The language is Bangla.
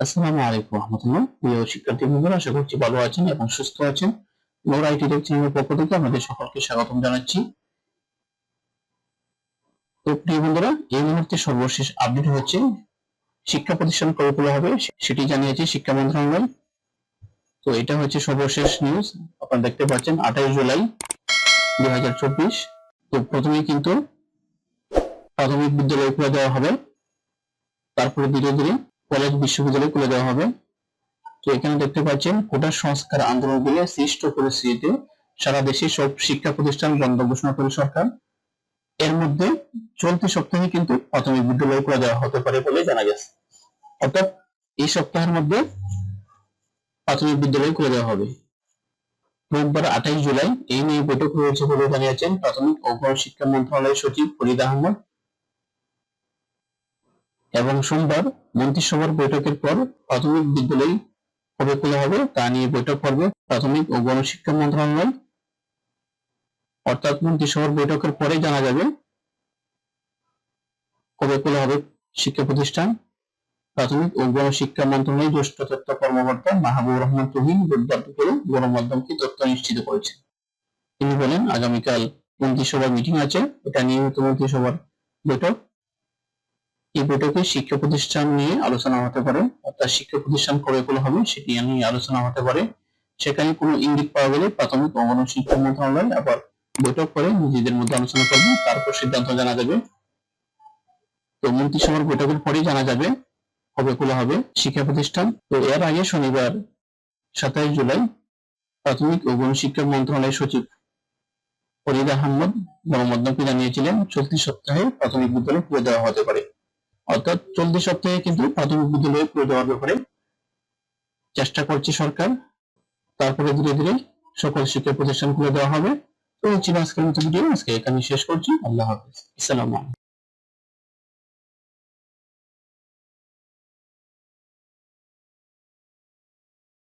আসসালামু আলাইকুম রহমতুল্লাহ। প্রিয় শিক্ষার্থী বন্ধুরা, আশা করছি ভালো আছেন এবং সুস্থ আছেন। আইটি চ্যানেলের পক্ষ থেকে আমাদের সকলকে স্বাগতম জানাচ্ছি। তো প্রিয় বন্ধুরা, এই মুহূর্তে সর্বশেষ আপডেট হচ্ছে, শিক্ষা প্রতিষ্ঠান কবে খোলা হবে সেটি জানিয়েছে শিক্ষা মন্ত্রণালয়। তো এটা হচ্ছে সর্বশেষ নিউজ আপনারা দেখতে পাচ্ছেন আঠাশ জুলাই দুই হাজার চব্বিশ। তো প্রথমে কিন্তু প্রাথমিক বিদ্যালয় খুলে দেওয়া হবে, তারপরে ধীরে ধীরে কলেজ বিশ্ববিদ্যালয় খুলে দেওয়া হবে। তো এখানে দেখতে পাচ্ছেন, কোটা সংস্কার আন্দোলনগুলো সৃষ্ট পরিস্থিতিতে সারা দেশে সব শিক্ষা প্রতিষ্ঠান, বন্ধ ঘোষণা করে সরকার। এর মধ্যে চলতি সপ্তাহে কিন্তু প্রাথমিক বিদ্যালয় খুলে দেওয়া হতে পারে বলে জানা গেছে। অর্থাৎ এই সপ্তাহের মধ্যে প্রাথমিক বিদ্যালয় খুলে দেওয়া হবে। রোববার আঠাইশ জুলাই এই নিয়ে বৈঠক রয়েছে বলে জানিয়েছেন প্রাথমিক ও গণশিক্ষা মন্ত্রণালয়ের সচিব ফরিদ আহমদ। এবং সোমবার মন্ত্রিসভার বৈঠকের পর প্রাথমিক বিদ্যালয় কবে খোলা হবে তা নিয়ে বৈঠক করবে প্রাথমিক ও গণশিক্ষা মন্ত্রণালয়। অর্থাৎ মন্ত্রিসভার বৈঠকের পরে জানা যাবে কবে খোলা হবে শিক্ষা প্রতিষ্ঠান। প্রাথমিক ও গণশিক্ষা মন্ত্রণালয়ের জ্যেষ্ঠ তথ্য কর্মকর্তা মাহবুব রহমান তুহিন বুধবার দুপুরে গণমাধ্যমকে তথ্য নিশ্চিত করেছেন তিনি বলেন, আগামীকাল মন্ত্রিসভার মিটিং আছে। এটা নিয়মিত মন্ত্রিসভার বৈঠক। এই বৈঠকে শিক্ষা প্রতিষ্ঠান নিয়ে আলোচনা হতে পারে, অর্থাৎ শিক্ষা প্রতিষ্ঠান কবে হবে সেটি নিয়ে আলোচনা হতে পারে। সেখানে কোনো ইঙ্গিত পাওয়া গেলে প্রাথমিক ও গণশিক্ষা মন্ত্রণালয় আবার বৈঠক করে নিজেদের মধ্যে আলোচনা করবে, তারপর সিদ্ধান্ত জানা যাবে। তো মন্ত্রিসভার বৈঠকের পরেই জানা যাবে, কবে খোলা হবে শিক্ষা প্রতিষ্ঠান। তো এর আগে শনিবার সাতাইশ জুলাই প্রাথমিক ও গণশিক্ষা মন্ত্রণালয়ের সচিব ফরিদ আহমদ গণমাধ্যমকে জানিয়েছিলেন, চলতি সপ্তাহে প্রাথমিক বিদ্যালয় খুলে দেওয়া হতে পারে। অর্থাৎ চলতি সপ্তাহে কিন্তু প্রাথমিক বিদ্যালয়ে করে দেওয়ার ব্যাপারে চেষ্টা করছে সরকার। তারপরে ধীরে ধীরে সকল শিক্ষা প্রতিষ্ঠান খুলে দেওয়া হবে। তো ছিল আজকের মতো ভিডিও আজকে এখানে শেষ করছি। আল্লাহ হাফিজ। আলাইকুম।